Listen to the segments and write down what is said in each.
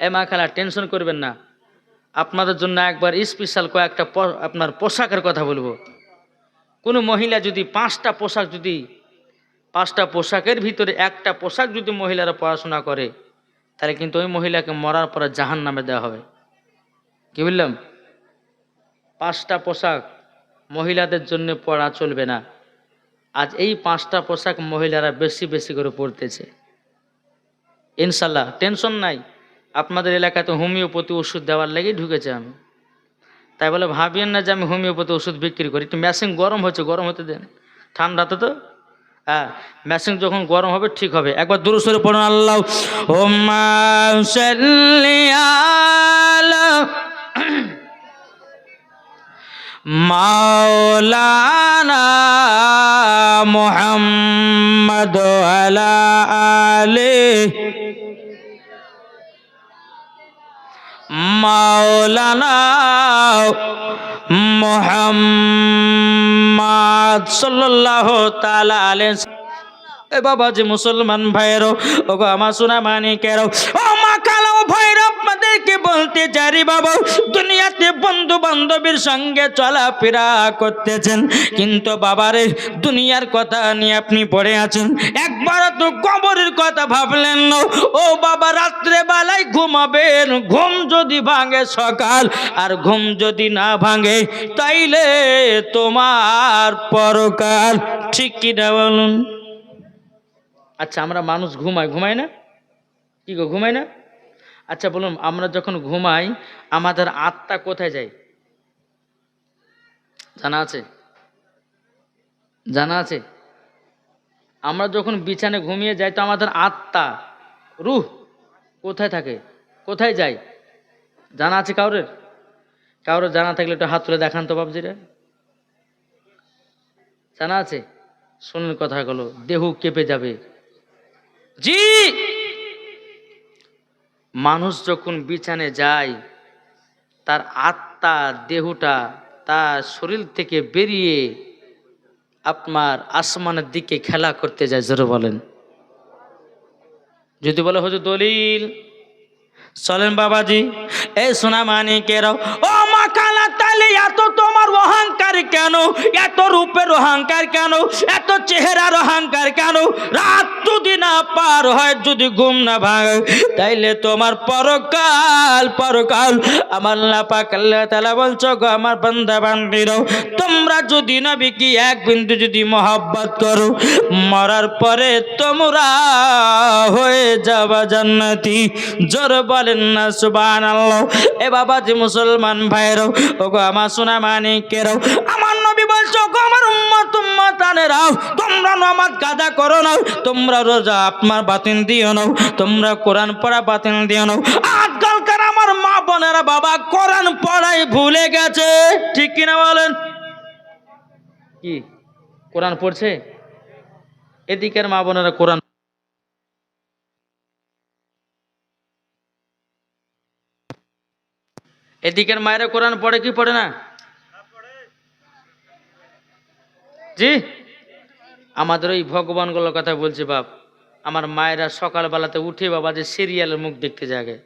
এ মা খালা, টেনশন করবেন না। আপনাদের জন্য একবার স্পেশাল কয়েকটা আপনার পোশাকের কথা বলব। কোনো মহিলা যদি পাঁচটা পোশাক যদি, পাঁচটা পোশাকের ভিতরে একটা পোশাক যদি মহিলারা পড়াশোনা করে, তাহলে কিন্তু ওই মহিলাকে মরার পরে জাহান নামে দেওয়া হবে। কি বললাম? পাঁচটা পোশাক মহিলাদের জন্য পড়া চলবে না। আজ এই পাঁচটা পোশাক মহিলারা বেশি বেশি করে পড়তেছে। ইনশাল্লাহ, টেনশন নাই। আপনাদের এলাকাতে হোমিওপ্যাথি ওষুধ দেওয়ার লেগেই ঢুকেছে আমি। তাই বলে ভাবিয়েন না যে আমি হোমিওপ্যাথি ওষুধ বিক্রি করি। একটু মেশিন গরম হচ্ছে গরম হতে দেন। ঠান্ডাতে তো হ্যাঁ মেশিন যখন গরম হবে, ঠিক হবে। একবার দূর সরে পড়ুন, আল্লাহ। মাওলানা মুহাম্মদ আলা আলিহি মাওলানা মোহাম্মদ সাল্লাল্লাহু তাআলা আলাইহি এ বাবা যে মুসলমান ভাইয়েরও, ওগো আমার সোনা মানিকেরও ও বলতে চারি বাবা, দুনিয়াতে বন্ধু বান্ধবের সঙ্গে চলাফেরা করতেছেন। কিন্তু বাবারে, দুনিয়ার কথা নিয়ে আপনি পড়ে আছেন। একবার তো কবরের কথা ভাবলেন না। ও বাবা রাত্রে বেলায় ঘুমাবেন, ঘুম যদি ভাঙে সকাল আর ঘুম যদি না ভাঙে, তাইলে তোমার পরকাল। ঠিক কিনা বলুন? আচ্ছা আমরা মানুষ ঘুমাই ঘুমাই না? কি গো ঘুমাই না? আচ্ছা বলুন, আমরা যখন ঘুমাই, আমাদের আত্মা কোথায় যায়? জানা আছে? জানা আছে? আমরা যখন বিছানে ঘুমিয়ে যাই, তো আমাদের আত্মা, রুহ, কোথায় থাকে? কোথায় যায়? জানা আছে কাউরের? কাউরের জানা থাকলে একটু হাত তুলে দেখান তো বাবজিরা জানা আছে? শুনুন কথাগুলো, দেহু কেঁপে যাবে। জি! মানুষ যখন বিছানে যায়, তার আত্মা, দেহটা তার শরীর থেকে বেরিয়ে আপনার আসমানের দিকে খেলা করতে যায়, জোরে বলেন। যদি বলে, হুজুর দলিল, চলেন বাবাজি এই সোনা মানিকেরাও, ও মা কালা তালে, এত তোমার অহংকার কেন? এত রূপের অহংকার কেন? এত চেহারার অহংকার কেন? রাত যদি না পার হয়, যদি ঘুম না ভাঙে, তাইলে তোমার পরকাল পরকাল। আমার না আল্লাহ তালা বলছো গো, আমার বান্দা বান্দিরাও তোমরা যদি নবী কি এক বিন্দু যদি মহব্বত করো, মরার পরে তোমরা হয়ে যাবা জান্নাতি। জোর বলেন না সুবান আল্লাহ এ বাবা যে মুসলমান ভাইরাও ও গো আমার সোনা মানিকেরাও আমার নবী বলছো আমার উম্মত, উম্মতানেরাও, তোমরা কাজা করো তোমরা রোজা আপনার বাতিল দিও তোমরা কোরআন পড়া বাতিল দিও আজকালকার আমার মা বোনেরা বাবা, কোরআন পড়াই ভুলে গেছে। ঠিক কিনা বলেন? কি? কোরআন পড়ছে? এদিকের মা বোনেরা কোরআন এদিকের মায়েরা কোরআন পড়ে কি পড়ে না? জি? আমাদের ওই ভগবানগুলোর কথা বলছি, বাপ। আমার মায়েরা সকালবেলাতে উঠে বাবা যে সিরিয়ালের মুখ দেখতে জাগে।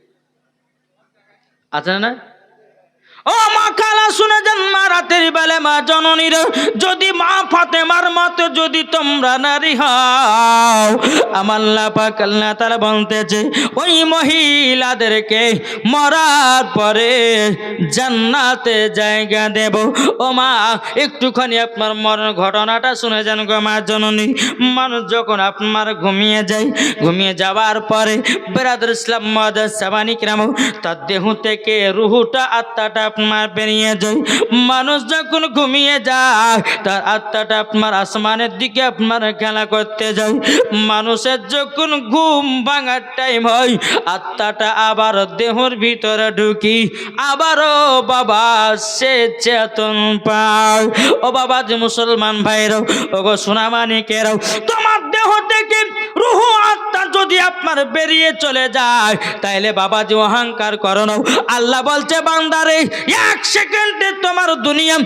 আছে না ও মা কালা শুনে যান মা রাতের বেলে মা জননীর, যদি মা ফাতেমার মতো যদি তোমরা নারী হও, আমার লাপা কাল্লা তারা বলতেছে, ওই মহিলাদেরকে মরার পরে জান্নাতে জায়গা দেব। ও মা, একটুখানি আপনার মরণ ঘটনাটা শুনে যান গো মা জননী। মানুষ যখন আপনার ঘুমিয়ে যায়, ঘুমিয়ে যাওয়ার পরে বেরাদুল ইসলাম মহাদাস সাবানিক রাম তার দেহ থেকে রুহুটা, আত্মাটা আপনার পেরিয়ে যায়। মানুষ যখন ঘুমিয়ে যায়, তার আত্মাটা আপনার আসমানের দিকে আপনার খেলা করতে যায়। মানুষের যখন ঘুম ভাঙার টাইম হয়, আত্মাটা আবার দেহর ভিতরে ঢুকি। আবারও বাবা, সে চেতন পায়। ও বাবা যে মুসলমান ভাইরাও ও গো সোনামানিকেরাও, তোমার দেহ থেকে যদি আপনার বেরিয়ে চলে যায়, তাইলে বাবাজি অহংকার করো আল্লাহ বলছে, বান্দারে, এক সেকেন্ডে তোমার দুনিয়া,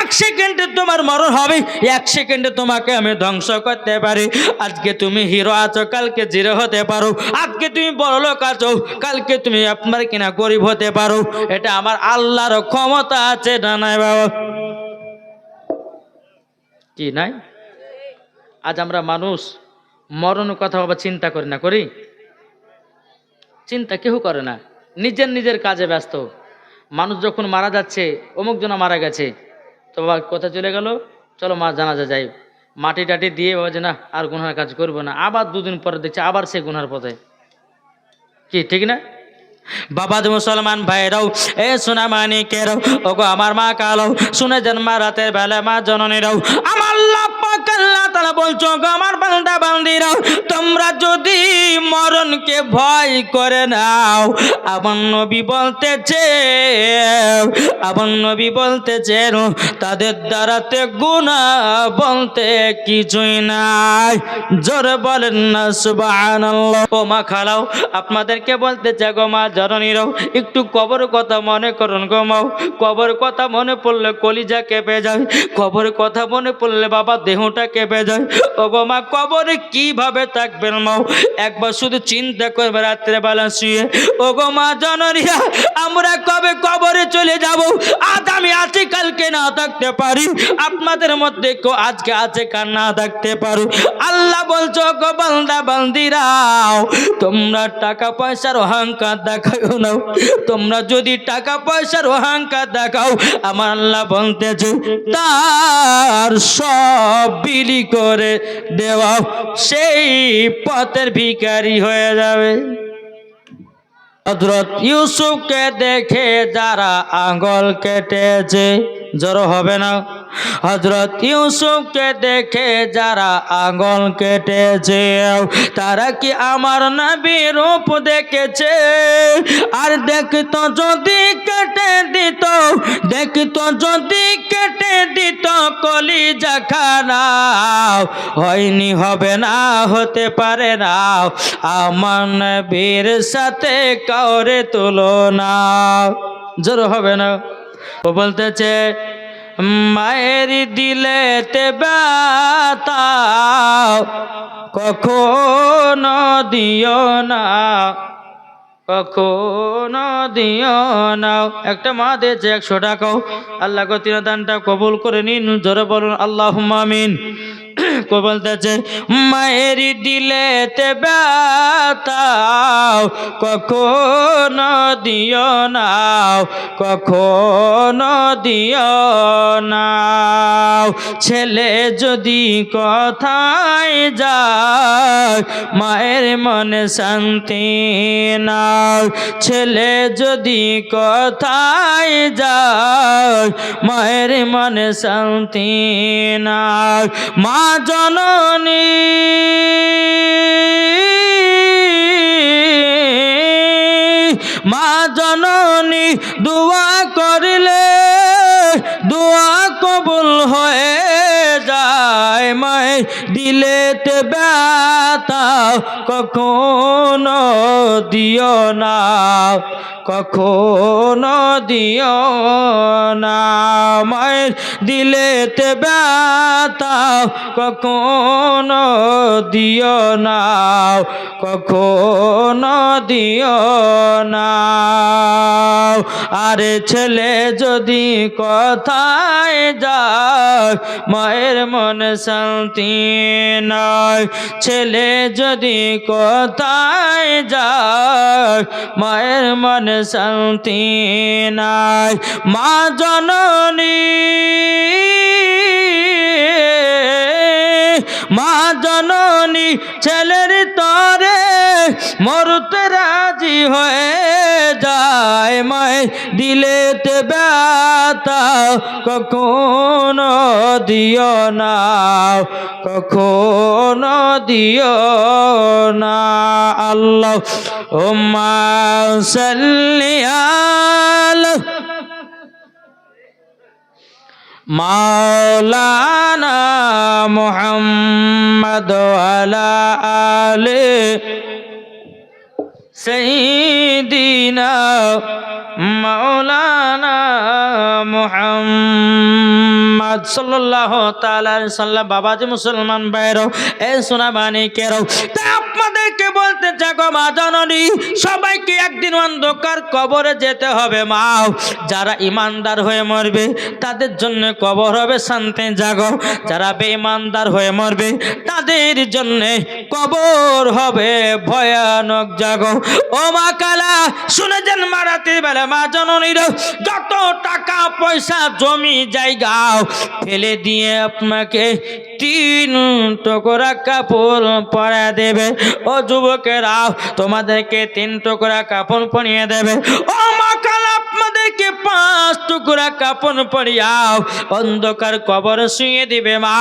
এক সেকেন্ডে তোমার মরণ হবে, এক সেকেন্ডে তোমাকে আমি ধ্বংস করতে পারি। আজকে তুমি হিরো আছো, কালকে জিরো হতে পারো। আজকে তুমি বড় লোক আছো, কালকে তুমি আপনার কিনা গরিব হতে পারো। এটা আমার আল্লাহর ক্ষমতা আছে না নাই, বাবা? কি, নাই? আজ আমরা মানুষ মরণ কথা বাবা চিন্তা করি না, করি? চিন্তা কেউ করে না। নিজের নিজের কাজে ব্যস্ত। মানুষ যখন মারা যাচ্ছে, অমুক জন মারা গেছে, তো বাবা কথা চলে গেল? চলো মা জানাজা যাই। মাটি টাটি দিয়ে বাবা যে না, আর গুনহার কাজ করব না। আবার দুদিন পরে দেখছে আবার সে গুনহার পথে। কি, ঠিক না? বাবা মুসলমান ভাইরাও, এ সোনা মানি মানিকেরাও, ওগো আমার মা কালো শুনে জন্মা রাতের বেলা মা জননীরাও, আমার বলছো আমার বান্দা বান্দিরাও তোমরা যদি মরণকে ভয় করে নাও, আমার নবী বলতেছে, আমার নবী তাদের দ্বারাতে গুণা বলতে কিছুই নাই। জোরে বলেন না ও মা খালাও, আপনাদেরকে বলতেছে, গো মা জননীরাও, একটু কবর কথা মনে করুন গো মাও কবর কথা মনে পড়লে কলিজা কেঁপে যায়, কবর কথা মনে পড়লে বাবা দেহটা কেঁপে যায়। ও গো মা, কবরে কীভাবে থাকবেন মাও একবার শুধু চিন্তা করবে রাত্রে বেলা শুয়ে। ও গো মা, জনরিয়া, আমরা কবে কবরে চলে যাব? আজ আছি থাকতে পারি, আপনাদের মধ্যে কেউ আজকে আছে কার না থাকতে পারো আল্লাহ বলছো গো বান্দা, বান্দিরাও, তোমরা টাকা পয়সার অহংকার দেখাও না। তোমরা যদি টাকা পয়সার অহংকার দেখাও, আমার আল্লাহ বলতেছে, তার সব বিলি করে দেওয়া সেই পথের ভিখারি হয়ে যাবে। হজরত ইউসুফকে দেখে যারা আঙ্গল কেটেছে জড়ো হবে না। হজরত ইউসুফকে দেখে যারা আঙ্গল কেটেছে তারা কি আমার নবী রূপ দেখেছে? আর দেখতো যদি কেটে দিত, দেখতো যদি কেটে দিত কলিজা খানাও হয়নি, হবে না, হতে পারে না। আমার নবীর সাথে কাউরে তুলনা। জোর হবে না। ও বলতেছে মায়ের দিলেতে ব্যথাও কখনো দিও না, কখনো দিও না। একটা মা দিয়েছে একশো টাকাও। আল্লাহ তিন দানটা কবুল করে নিন, জোরে বলুন আল্লাহ মামিন বলতেছে, মায়ের দিলেতে ব্যথাও, কখনো দিও না কখনো দিও না ছেলে যদি কথায় যায়, মায়ের মনে শান্তি নাও। ছেলে যদি কথায় যায়, মায়ের মনে শান্তি নাও। মা জননী মা জননী, দোয়া করলে, দোয়া কবুল হয়ে যায়। মায় দিলেতে ব্যথা কখনো দিও না। কখনো দিও না। মায়ের দিলেতে ব্যথা, কখনো দিও না। কখনো দিও না। আরে ছেলে, যদি কথায় যায়, মায়ের মনে শান্তি নয় ছেলে, যদি কথায় যায় মায়ের মনে শান্তি নাই। মা জননী মা জননী ছেলের তরে মরতে রাজি হয়ে যায়, মায় দিলেতে ব্যথা। কখনো দিও না, কখনো দিও না। আল্লাহ ও মা সাল্লিয়াল মাওলানা মোহাম্মদ আলা আলে সঈদিনা মৌলানা সাল্লাহ বাবাজি মুসলমান বলতে মা সবাইকে একদিন কবরে যেতে হবে, মা। যারা ইমানদার হয়ে মরবে, তাদের জন্য কবর হবে শান্তি, জাগ। যারা বেইমানদার হয়ে মরবে, তাদের জন্যে কবর হবে ভয়ানক, জাগ। ও মা কালা, শুনে যান মারাতে বেলা। মা জননীর যত টাকা পয়সা জমি জায়গা ফেলে দিয়ে আপনাকে তিন টুকরা কাপড় পরা দেবে। ও যুবকেরা, তোমাদেরকে তিন টুকরা কাপড় পরিয়ে দেবে। ও মা কালা আপনাদেরকে পাঁচ টুকরা কাপড় পরিয়াও অন্ধকার কবর শুয়ে দিবে মা।